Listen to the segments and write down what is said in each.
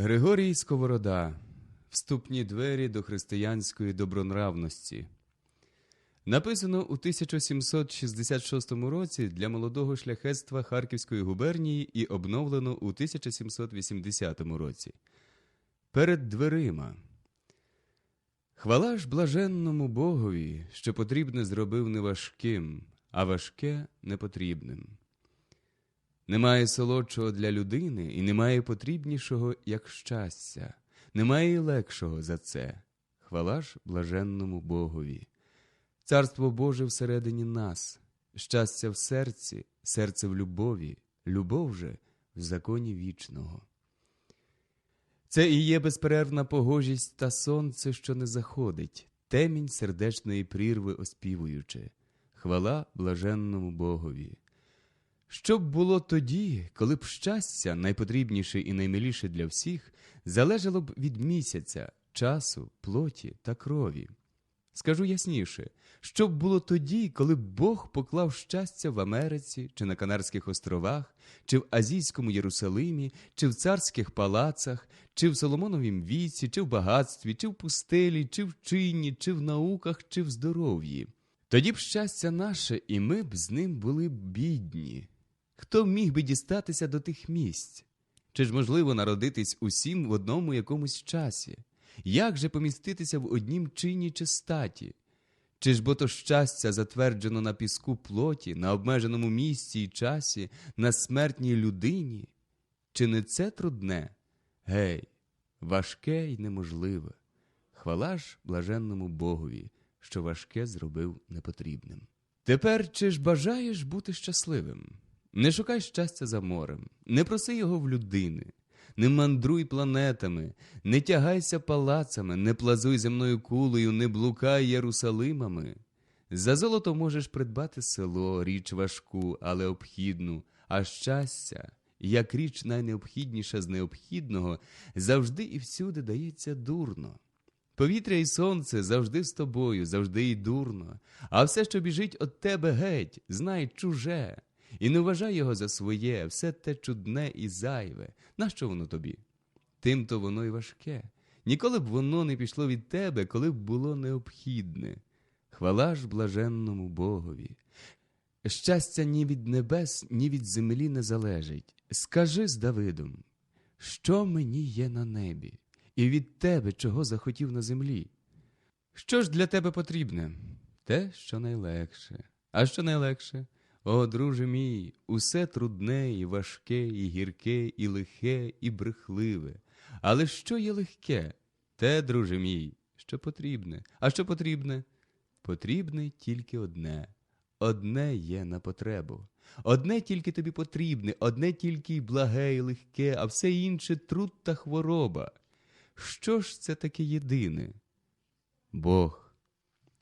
Григорій Сковорода. Вступні двері до християнської добронравності. Написано у 1766 році для молодого шляхетства Харківської губернії і обновлено у 1780 році. Перед дверима. Хвала ж блаженному Богові, що потрібне зробив не важким, а важке непотрібним. Немає солодшого для людини і немає потрібнішого, як щастя, немає і легшого за це. Хвала ж блаженному Богові. Царство Боже всередині нас, щастя в серці, серце в любові, любов же в законі вічного. Це і є безперервна погожість та сонце, що не заходить, темінь сердечної прірви оспівуючи. Хвала блаженному Богові. Що б було тоді, коли б щастя, найпотрібніше і наймиліше для всіх, залежало б від місяця, часу, плоті та крові? Скажу ясніше, що б було тоді, коли б Бог поклав щастя в Америці, чи на Канарських островах, чи в Азійському Єрусалимі, чи в царських палацах, чи в Соломоновім віці, чи в багатстві, чи в пустелі, чи в чині, чи в науках, чи в здоров'ї. Тоді б щастя наше, і ми б з ним були бідні. Хто міг би дістатися до тих місць? Чи ж можливо народитись усім в одному якомусь часі? Як же поміститися в однім чині чи статі? Чи ж бо то щастя затверджено на піску плоті, на обмеженому місці і часі, на смертній людині? Чи не це трудне? Гей, важке й неможливе. Хвала ж блаженному Богові, що важке зробив непотрібним. Тепер чи ж бажаєш бути щасливим? Не шукай щастя за морем, не проси його в людини, не мандруй планетами, не тягайся палацами, не плазуй земною кулею, не блукай Єрусалимами. За золото можеш придбати село, річ важку, але обхідну, а щастя, як річ найнеобхідніша з необхідного, завжди і всюди дається дурно. Повітря і сонце завжди з тобою, завжди й дурно, а все, що біжить від тебе геть, знай чуже. І не вважай його за своє, все те чудне і зайве. Нащо воно тобі? Тим то воно й важке. Ніколи б воно не пішло від тебе, коли б було необхідне. Хвала ж блаженному Богові. Щастя ні від небес, ні від землі не залежить. Скажи з Давидом, що мені є на небі, і від тебе чого захотів на землі? Що ж для тебе потрібне? Те, що найлегше. А що найлегше? О, друже мій, усе трудне, і важке, і гірке, і лихе, і брехливе. Але що є легке? Те, друже мій, що потрібне. А що потрібне? Потрібне тільки одне. Одне є на потребу. Одне тільки тобі потрібне, одне тільки й благе і легке, а все інше труд та хвороба. Що ж це таке єдине? Бог.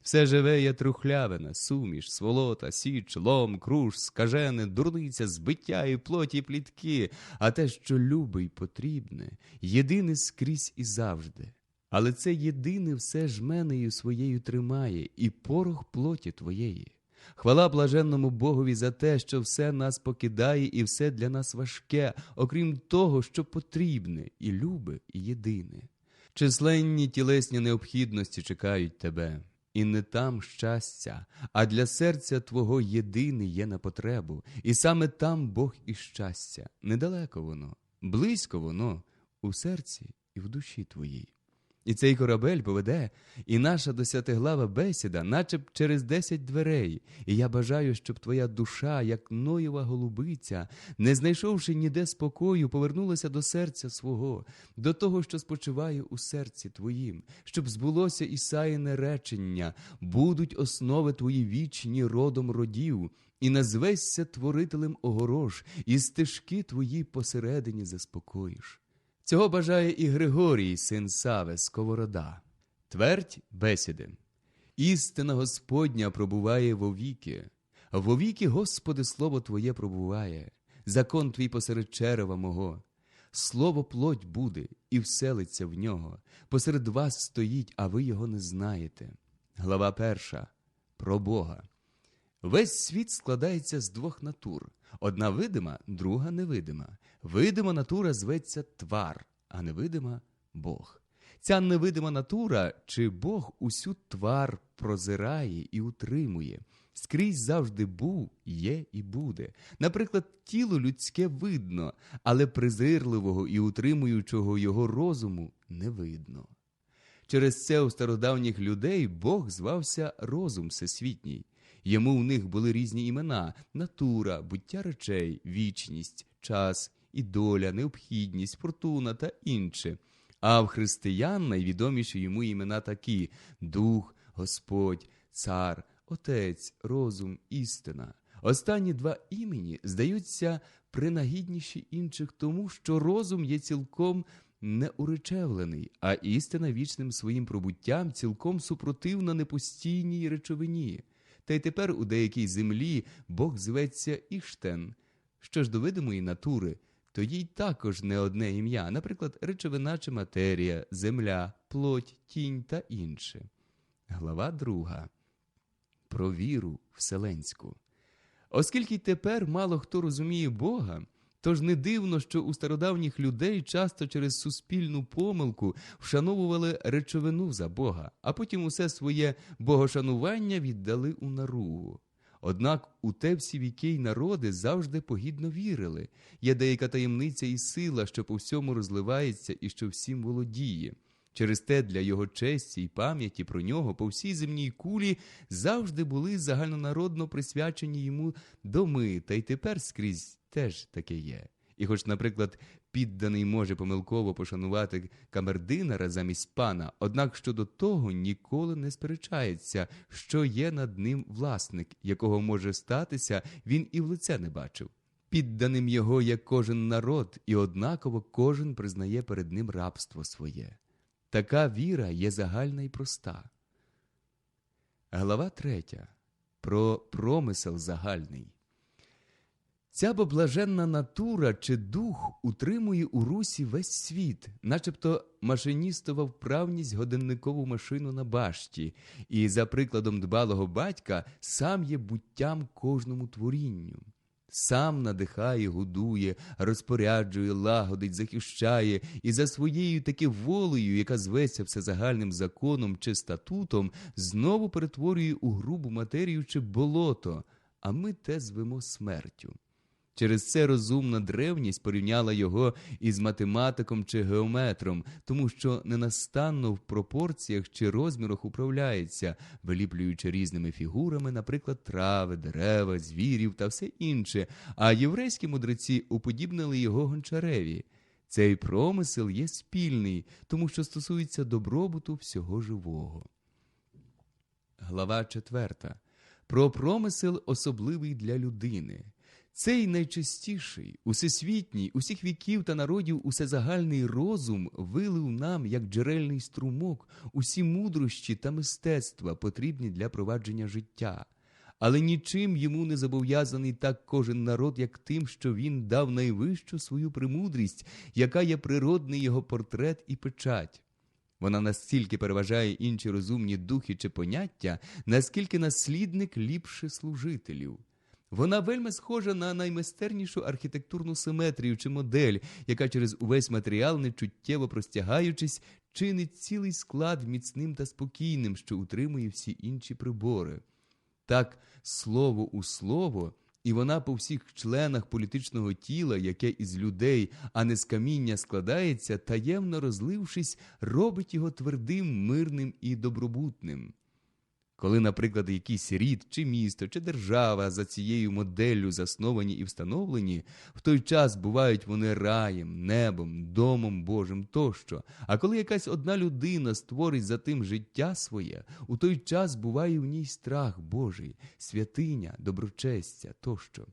Все живе є трухлявина, суміш, сволота, січ, лом, круш, скажене, дурниця, збиття і плоті, і плітки, а те, що любе й потрібне, єдине скрізь і завжди. Але це єдине все жменею своєю тримає, і порох плоті твоєї. Хвала блаженному Богові за те, що все нас покидає і все для нас важке, окрім того, що потрібне, і любе, і єдине. Численні тілесні необхідності чекають тебе. І не там щастя, а для серця Твого єдине є на потребу, і саме там Бог і щастя, недалеко воно, близько воно, у серці і в душі твоїй. І цей корабель поведе, і наша десятиглава бесіда, наче б через десять дверей. І я бажаю, щоб твоя душа, як ноєва голубиця, не знайшовши ніде спокою, повернулася до серця свого, до того, що спочиває у серці твоїм, щоб збулося Ісаїне речення, будуть основи твої вічні родом родів, і назвешся творителем огорож, і стежки твої посередині заспокоїш. Цього бажає і Григорій, син Саве, Сковорода. Твердь бесіди. Істина Господня пробуває вовіки. Вовіки, Господи, слово Твоє пробуває, закон твій посеред черева мого. Слово плоть буде і вселиться в нього. Посеред вас стоїть, а ви його не знаєте. Глава перша про Бога. Весь світ складається з двох натур: одна видима, друга невидима. Видима натура зветься твар, а невидима Бог. Ця невидима натура чи Бог усю твар прозирає і утримує. Скрізь завжди був, є і буде. Наприклад, тіло людське видно, але презирливого і утримуючого його розуму не видно. Через це у стародавніх людей Бог звався розум всесвітній. Йому в них були різні імена натура, буття речей, вічність, час і доля, необхідність, фортуна та інше. А в християн найвідоміші йому імена такі дух, Господь, цар, Отець, розум, істина. Останні два імені здаються принагідніші інших тому, що розум є цілком неуречевлений, а істина вічним своїм пробуттям цілком супротивна непостійній речовині. Та й тепер у деякій землі Бог зветься Іштен. Що ж до видимої натури, то їй також не одне ім'я, наприклад, речовина чи матерія, земля, плоть, тінь та інше. Глава друга. Про віру вселенську. Оскільки тепер мало хто розуміє Бога, тож не дивно, що у стародавніх людей часто через суспільну помилку вшановували речовину за Бога, а потім усе своє богошанування віддали у наругу. Однак у те всі віки й народи завжди погідно вірили. Є деяка таємниця і сила, що по всьому розливається і що всім володіє. Через те для його честі й пам'яті про нього по всій земній кулі завжди були загальнонародно присвячені йому доми, та й тепер скрізь теж таке є. І, хоч, наприклад, підданий може помилково пошанувати камердинера замість пана, однак щодо того ніколи не сперечається, що є над ним власник, якого може статися, він і в лице не бачив. Підданим його є кожен народ, і однаково кожен признає перед ним рабство своє. Така віра є загальна і проста. Глава третя. Про промисел загальний. Ця боблаженна натура чи дух утримує у русі весь світ, начебто машиністова вправність годинникову машину на башті, і, за прикладом дбалого батька, сам є буттям кожному творінню. Сам надихає, годує, розпоряджує, лагодить, захищає, і за своєю таки волею, яка зветься всезагальним законом чи статутом, знову перетворює у грубу матерію чи болото, а ми те звемо смертю. Через це розумна древність порівняла його із математиком чи геометром, тому що ненастанно в пропорціях чи розмірах управляється, виліплюючи різними фігурами, наприклад, трави, дерева, звірів та все інше, а єврейські мудреці уподібнили його гончареві. Цей промисел є спільний, тому що стосується добробуту всього живого. Глава четверта. Про промисел особливий для людини. Цей найчистіший, усесвітній, усіх віків та народів усезагальний розум вилив нам, як джерельний струмок, усі мудрощі та мистецтва, потрібні для провадження життя. Але нічим йому не зобов'язаний так кожен народ, як тим, що він дав найвищу свою премудрість, яка є природний його портрет і печать. Вона настільки переважає інші розумні духи чи поняття, наскільки наслідник ліпше служителів. Вона вельми схожа на наймайстернішу архітектурну симетрію чи модель, яка через увесь матеріал, нечуттєво простягаючись, чинить цілий склад міцним та спокійним, що утримує всі інші прибори. Так, слово у слово, і вона по всіх членах політичного тіла, яке із людей, а не з каміння складається, таємно розлившись, робить його твердим, мирним і добробутним. Коли, наприклад, якийсь рід, чи місто, чи держава за цією моделлю засновані і встановлені, в той час бувають вони раєм, небом, домом Божим тощо. А коли якась одна людина створить за тим життя своє, у той час буває в ній страх Божий, святиня, доброчестя тощо.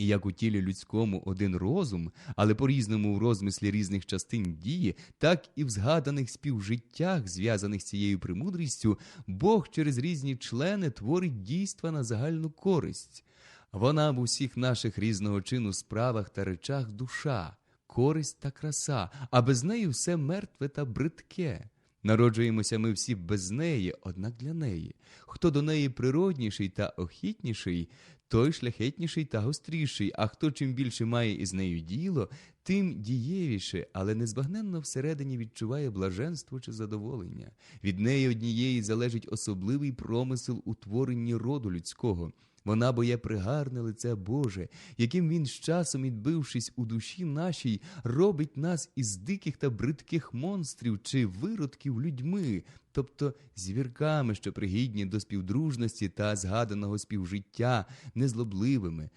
І як у тілі людському один розум, але по різному в розмислі різних частин дії, так і в згаданих співжиттях, зв'язаних з цією премудрістю, Бог через різні члени творить дійства на загальну користь. Вона в усіх наших різного чину справах та речах душа, користь та краса, а без неї все мертве та бридке. Народжуємося ми всі без неї, однак для неї. Хто до неї природніший та охітніший, той шляхетніший та гостріший, а хто чим більше має із нею діло, тим дієвіше, але незбагненно всередині відчуває блаженство чи задоволення. Від неї однієї залежить особливий промисел утворенні роду людського. Вона боє пригарне лице Боже, яким він з часом, відбившись у душі нашій, робить нас із диких та бридких монстрів чи виродків людьми, тобто звірками, що пригідні до співдружності та згаданого співжиття, незлобливими,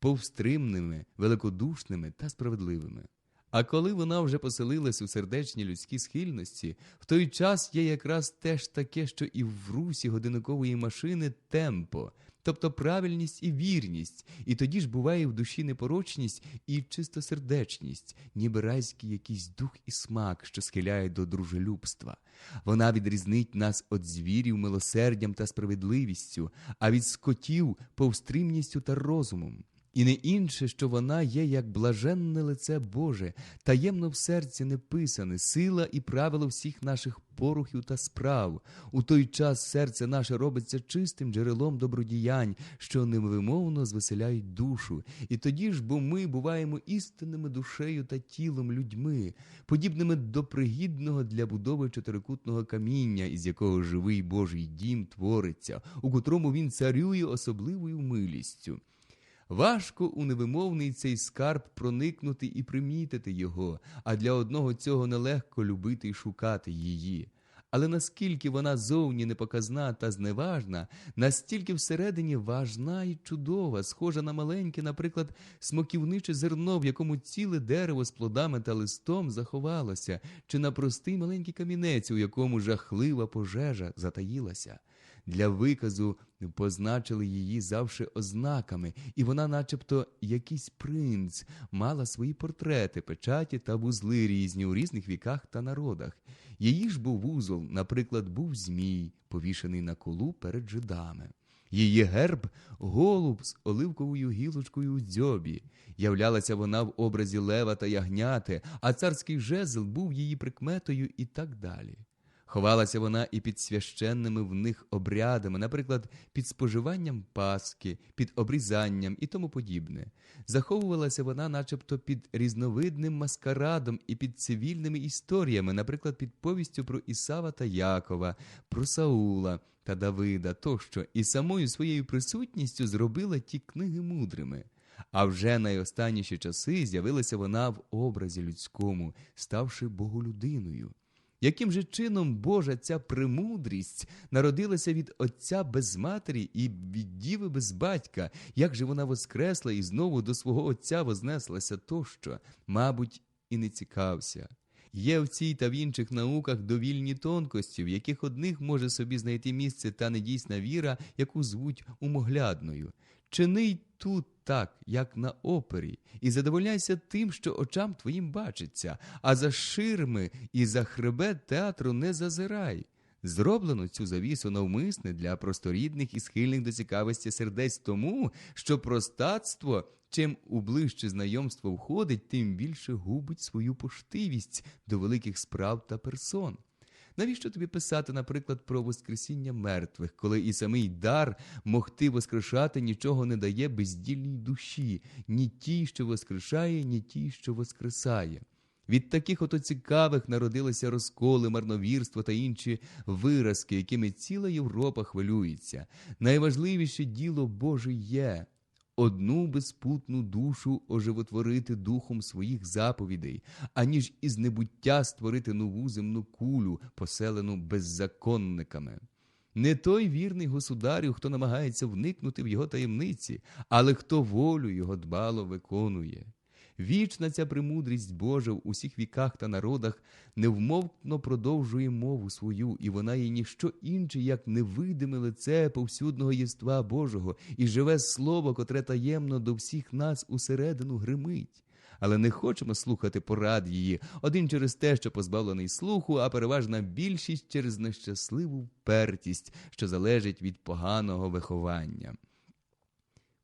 повстримними, великодушними та справедливими. А коли вона вже поселилась у сердечні людські схильності, в той час є якраз теж таке, що і в русі годинникової машини темпо, тобто правильність і вірність, і тоді ж буває в душі непорочність і чистосердечність, ніби райський якийсь дух і смак, що схиляє до дружелюбства. Вона відрізнить нас від звірів милосердям та справедливістю, а від скотів повстримністю та розумом. І не інше, що вона є як блаженне лице Боже, таємно в серці не писане, сила і правило всіх наших порухів та справ. У той час серце наше робиться чистим джерелом добродіянь, що невимовно звеселяють душу. І тоді ж, бо ми буваємо істинними душею та тілом людьми, подібними до пригідного для будови чотирикутного каміння, із якого живий Божий дім твориться, у котрому він царює особливою милістю. Важко у невимовний цей скарб проникнути і примітити його, а для одного цього нелегко любити й шукати її. Але наскільки вона зовні непоказна та зневажна, настільки всередині важна і чудова, схожа на маленьке, наприклад, смоківниче зерно, в якому ціле дерево з плодами та листом заховалося, чи на простий маленький камінець, у якому жахлива пожежа затаїлася. Для виказу позначили її завше ознаками, і вона, начебто, якийсь принц, мала свої портрети, печаті та вузли різні у різних віках та народах. Її ж був вузол, наприклад, був змій, повішений на колу перед жидами. Її герб голуб з оливковою гілочкою у дзьобі. Являлася вона в образі лева та ягняти, а царський жезл був її прикметою і так далі. Ховалася вона і під священними в них обрядами, наприклад, під споживанням паски, під обрізанням і тому подібне. Заховувалася вона, начебто, під різновидним маскарадом і під цивільними історіями, наприклад, під повістю про Ісава та Якова, про Саула та Давида тощо, і самою своєю присутністю зробила ті книги мудрими. А вже найостанніші часи з'явилася вона в образі людському, ставши боголюдиною. Яким же чином Божа ця премудрість народилася від Отця без матері і від Діви без батька? Як же вона воскресла і знову до свого Отця вознеслася тощо, мабуть, і не цікався. Є в цій та в інших науках довільні тонкості, в яких одних може собі знайти місце та недійсна віра, яку звуть умоглядною. Чини тут так, як на опері, і задовольняйся тим, що очам твоїм бачиться, а за ширми і за хребет театру не зазирай. Зроблено цю завісу навмисне для просторідних і схильних до цікавості сердець тому, що простацтво, чим у ближче знайомство входить, тим більше губить свою поштивість до великих справ та персон. Навіщо тобі писати, наприклад, про Воскресіння мертвих, коли і самий дар могти воскрешати нічого не дає бездільній душі, ні тій, що воскрешає, ні тій, що воскресає. Від таких ото цікавих народилися розколи, марновірство та інші виразки, якими ціла Європа хвилюється. Найважливіше діло Боже є одну безпутну душу оживотворити духом своїх заповідей, аніж із небуття створити нову земну кулю, поселену беззаконниками. Не той вірний государю, хто намагається вникнути в його таємниці, але хто волю його дбало виконує. Вічна ця премудрість Божа в усіх віках та народах невмовно продовжує мову свою, і вона є ніщо інше, як невидиме лице повсюдного єства Божого, і живе слово, котре таємно до всіх нас усередину гримить. Але не хочемо слухати порад її, один через те, що позбавлений слуху, а переважна більшість через нещасливу впертість, що залежить від поганого виховання.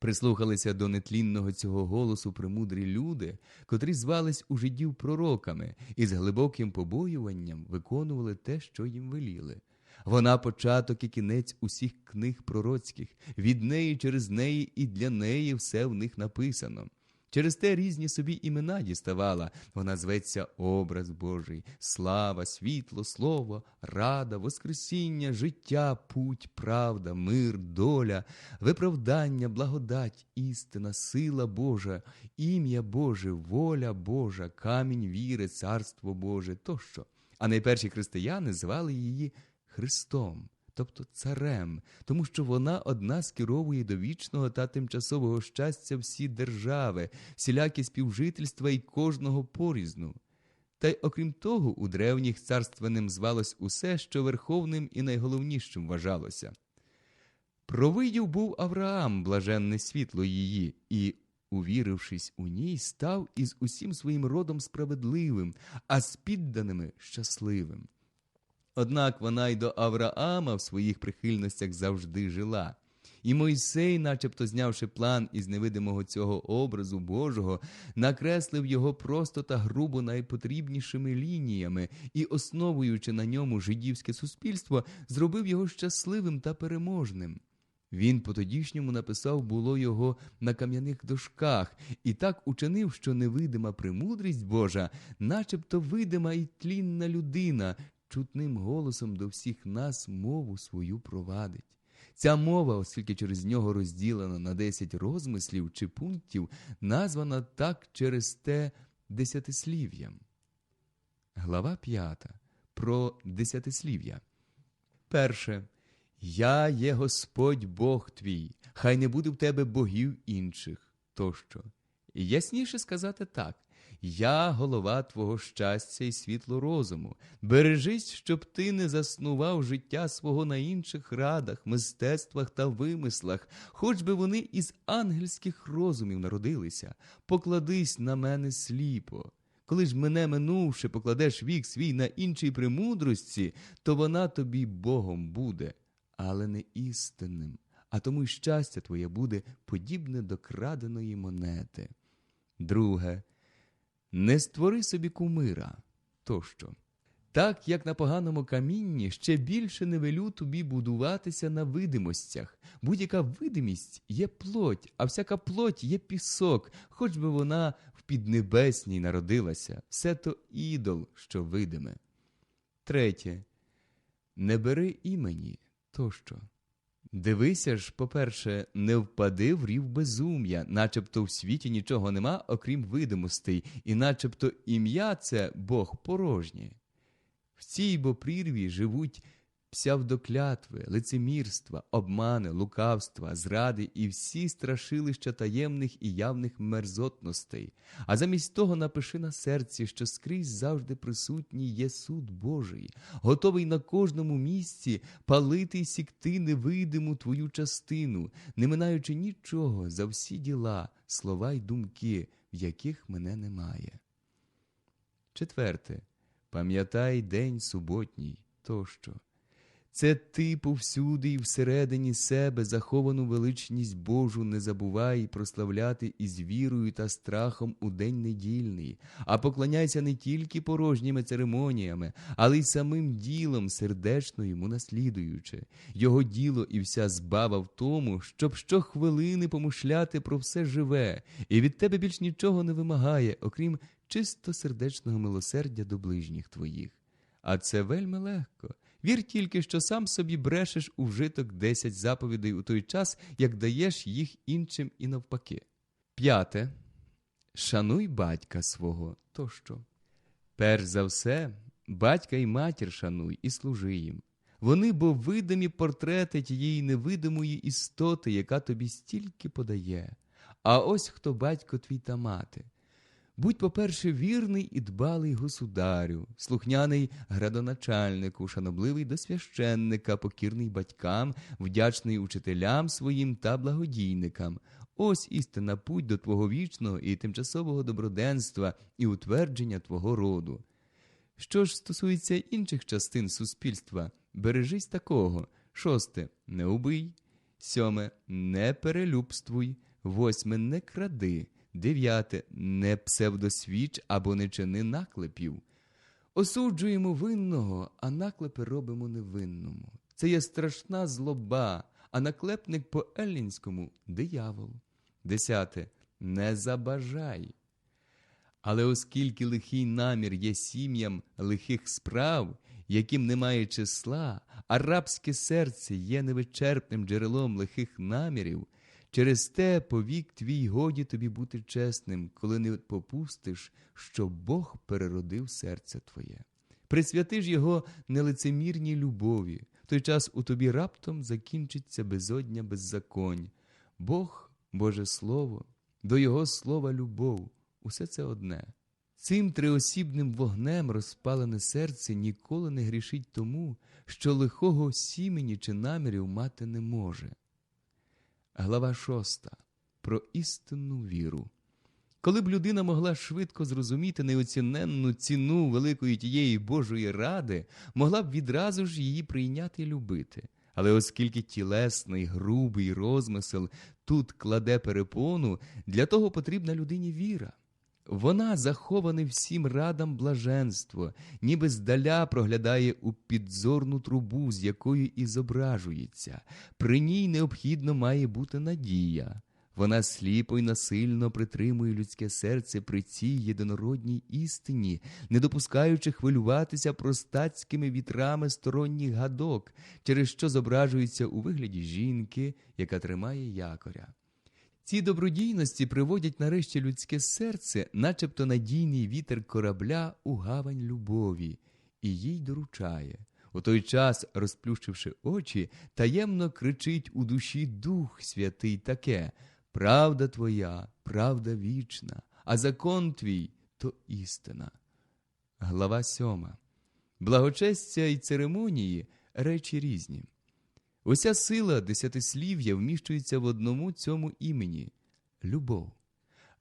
Прислухалися до нетлінного цього голосу премудрі люди, котрі звались у жидів пророками і з глибоким побоюванням виконували те, що їм веліли. Вона початок і кінець усіх книг пророцьких. Від неї через неї і для неї все в них написано. Через те різні собі імена діставала. Вона зветься образ Божий, слава, світло, слово, рада, воскресіння, життя, путь, правда, мир, доля, виправдання, благодать, істина, сила Божа, ім'я Боже, воля Божа, камінь віри, царство Боже тощо. А найперші християни звали її Христом тобто царем, тому що вона одна скеровує до вічного та тимчасового щастя всі держави, всілякі співжительства і кожного порізну. Та й окрім того, у древніх царственним звалось усе, що верховним і найголовнішим вважалося. Провидів був Авраам, блаженне світло її, і, увірившись у ній, став із усім своїм родом справедливим, а з підданими щасливим. Однак вона й до Авраама в своїх прихильностях завжди жила. І Мойсей, начебто знявши план із невидимого цього образу Божого, накреслив його просто та грубо найпотрібнішими лініями і, основуючи на ньому жидівське суспільство, зробив його щасливим та переможним. Він по тодішньому написав було його на кам'яних дошках і так учинив, що невидима премудрість Божа, начебто видима і тлінна людина, чутним голосом до всіх нас мову свою провадить. Ця мова, оскільки через нього розділена на десять розмислів чи пунктів, названа так через те десятислів'ям. Глава п'ята про десятислів'я. Перше. Я є Господь Бог твій, хай не буде в тебе богів інших тощо. Ясніше сказати так я голова твого щастя і світло розуму. Бережись, щоб ти не заснував життя свого на інших радах, мистецтвах та вимислах, хоч би вони із ангельських розумів народилися. Покладись на мене сліпо. Коли ж мене минувши, покладеш вік свій на іншій премудрості, то вона тобі Богом буде, але не істинним. А тому й щастя твоє буде подібне до краденої монети. Друге не створи собі кумира тощо. Так як на поганому камінні ще більше не велю тобі будуватися на видимостях. Будь-яка видимість є плоть, а всяка плоть є пісок, хоч би вона в піднебесній народилася, все то ідол, що видиме. Третє. Не бери імені тощо. Дивися ж, по-перше, не впади в рів безум'я, начебто в світі нічого нема, окрім видимостей, і начебто ім'я це Бог порожнє. В цій бо прірві живуть псявдоклятви, лицемірства, обмани, лукавства, зради і всі страшилища таємних і явних мерзотностей. А замість того напиши на серці, що скрізь завжди присутній є суд Божий, готовий на кожному місці палити й сікти невидиму твою частину, не минаючи нічого за всі діла, слова й думки, в яких мене немає. Четверте. Пам'ятай день суботній тощо. Це ти повсюди і всередині себе заховану величність Божу не забувай прославляти із вірою та страхом у день недільний, а поклоняйся не тільки порожніми церемоніями, але й самим ділом, сердечно йому наслідуючи. Його діло і вся збава в тому, щоб щохвилини помушляти про все живе, і від тебе більш нічого не вимагає, окрім чисто сердечного милосердя до ближніх твоїх. А це вельми легко. Вір тільки, що сам собі брешеш у вжиток десять заповідей у той час, як даєш їх іншим і навпаки. П'яте. Шануй батька свого тощо. Перш за все, батька і матір шануй і служи їм. Вони бо видимі портрети тієї невидимої істоти, яка тобі стільки подає. А ось хто батько твій та мати. Будь, по-перше, вірний і дбалий государю, слухняний градоначальнику, шанобливий до священника, покірний батькам, вдячний учителям своїм та благодійникам. Ось істина путь до твого вічного і тимчасового доброденства і утвердження твого роду. Що ж стосується інших частин суспільства, бережись такого. Шосте не убий, сьоме не перелюбствуй, восьме не кради. Дев'яте не псевдосвіч або не чини наклепів. Осуджуємо винного, а наклепи робимо невинному. Це є страшна злоба, а наклепник по еллінському диявол. Десяте. Не забажай. Але оскільки лихий намір є сім'ям лихих справ, яким немає числа, а рабське серце є невичерпним джерелом лихих намірів, через те повік твій годі тобі бути чесним, коли не попустиш, що Бог переродив серце твоє. Присвяти ж його нелицемірній любові, в той час у тобі раптом закінчиться безодня беззаконь. Бог, Боже Слово, до Його слова любов, усе це одне. Цим триосібним вогнем розпалене серце ніколи не грішить тому, що лихого сімені чи намірів мати не може. Глава шоста. Про істинну віру. Коли б людина могла швидко зрозуміти неоціненну ціну великої тієї Божої ради, могла б відразу ж її прийняти і любити. Але оскільки тілесний, грубий розмисел тут кладе перепону, для того потрібна людині віра. Вона заховане всім радам блаженство, ніби здаля проглядає у підзорну трубу, з якою і зображується. При ній необхідно має бути надія. Вона сліпо й насильно притримує людське серце при цій єдинородній істині, не допускаючи хвилюватися простацькими вітрами сторонніх гадок, через що зображується у вигляді жінки, яка тримає якоря. Ці добродійності приводять нарешті людське серце, начебто надійний вітер корабля у гавань любові, і їй доручає. У той час, розплющивши очі, таємно кричить у душі Дух Святий таке Правда твоя, правда вічна, а закон твій то істина. Глава сьома. Благочестя і церемонії речі різні. Уся сила десятислів'я вміщується в одному цьому імені любов.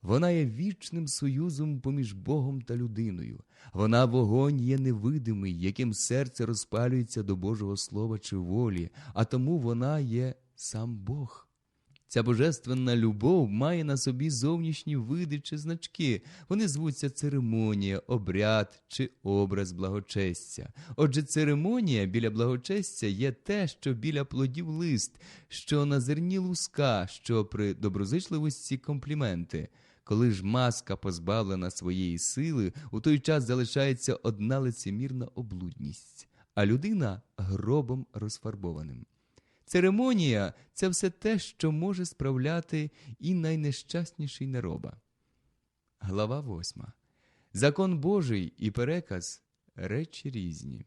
Вона є вічним союзом поміж Богом та людиною. Вона вогонь є невидимий, яким серце розпалюється до Божого Слова чи волі, а тому вона є сам Бог. Ця божественна любов має на собі зовнішні види чи значки. Вони звуться церемонія, обряд чи образ благочестя. Отже, церемонія біля благочестя є те, що біля плодів лист, що на зерні луска, що при доброзичливості компліменти. Коли ж маска позбавлена своєї сили, у той час залишається одна лицемірна облудність, а людина гробом розфарбованим. Церемонія це все те, що може справляти і найнещасніший нероба. Глава восьма. Закон Божий і переказ речі різні.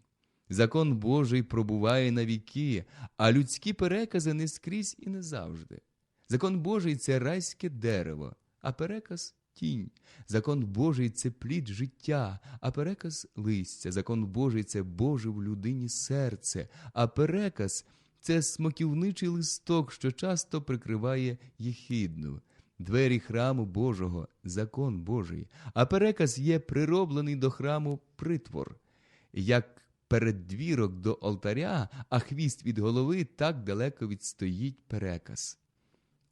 Закон Божий пробуває на віки, а людські перекази не скрізь і не завжди. Закон Божий це райське дерево, а переказ тінь. Закон Божий це плід життя, а переказ листя. Закон Божий це Боже в людині серце, а переказ це смоківничий листок, що часто прикриває єхідну. Двері храму Божого, закон Божий, а переказ є прироблений до храму притвор. Як переддвірок до алтаря, а хвіст від голови так далеко відстоїть переказ.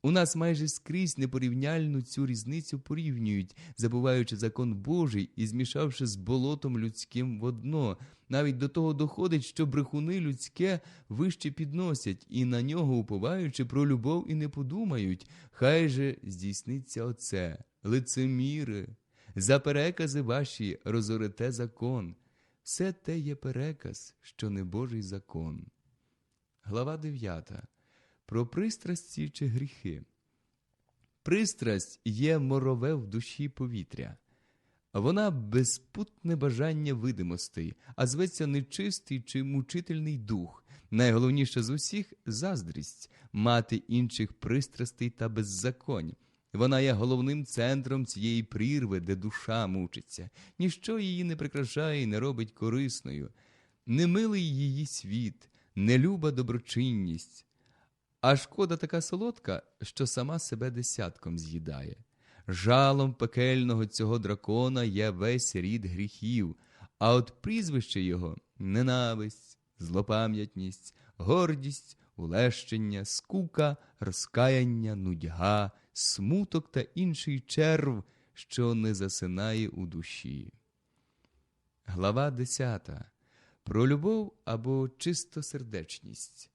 У нас майже скрізь непорівняльну цю різницю порівнюють, забуваючи закон Божий і змішавши з болотом людським водно. Навіть до того доходить, що брехуни людське вище підносять і на нього уповаючи про любов і не подумають. Хай же здійсниться оце, лицеміри, за перекази ваші розорете закон. Все те є переказ, що не Божий закон. Глава дев'ята про пристрасті чи гріхи. Пристрасть є морове в душі повітря. Вона безпутне бажання видимостей, а зветься нечистий чи мучительний дух. Найголовніше з усіх заздрість, мати інших пристрастей та беззаконь. Вона є головним центром цієї прірви, де душа мучиться, ніщо її не прикрашає і не робить корисною. Немилий її світ, нелюба доброчинність, а шкода така солодка, що сама себе десятком з'їдає. Жалом пекельного цього дракона є весь рід гріхів, а от прізвище його ненависть, злопам'ятність, гордість, улещення, скука, розкаяння, нудьга, смуток та інший черв, що не засинає у душі. Глава 10. Про любов або чистосердечність.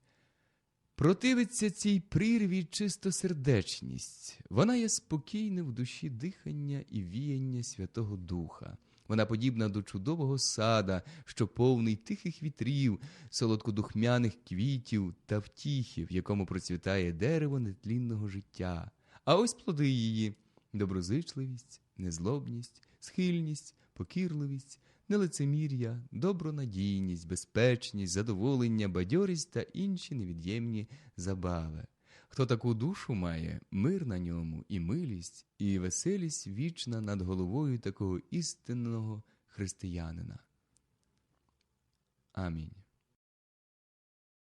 Противиться цій прірві чистосердечність. Вона є спокійне в душі дихання і віяння Святого Духа. Вона подібна до чудового сада, що повний тихих вітрів, солодкодухмяних квітів та втіхи, в якому процвітає дерево нетлінного життя. А ось плоди її доброзичливість, незлобність, схильність, покірливість, нелицемір'я, добронадійність, безпечність, задоволення, бадьорість та інші невід'ємні забави. Хто таку душу має, мир на ньому, і милість, і веселість вічна над головою такого істинного християнина. Амінь.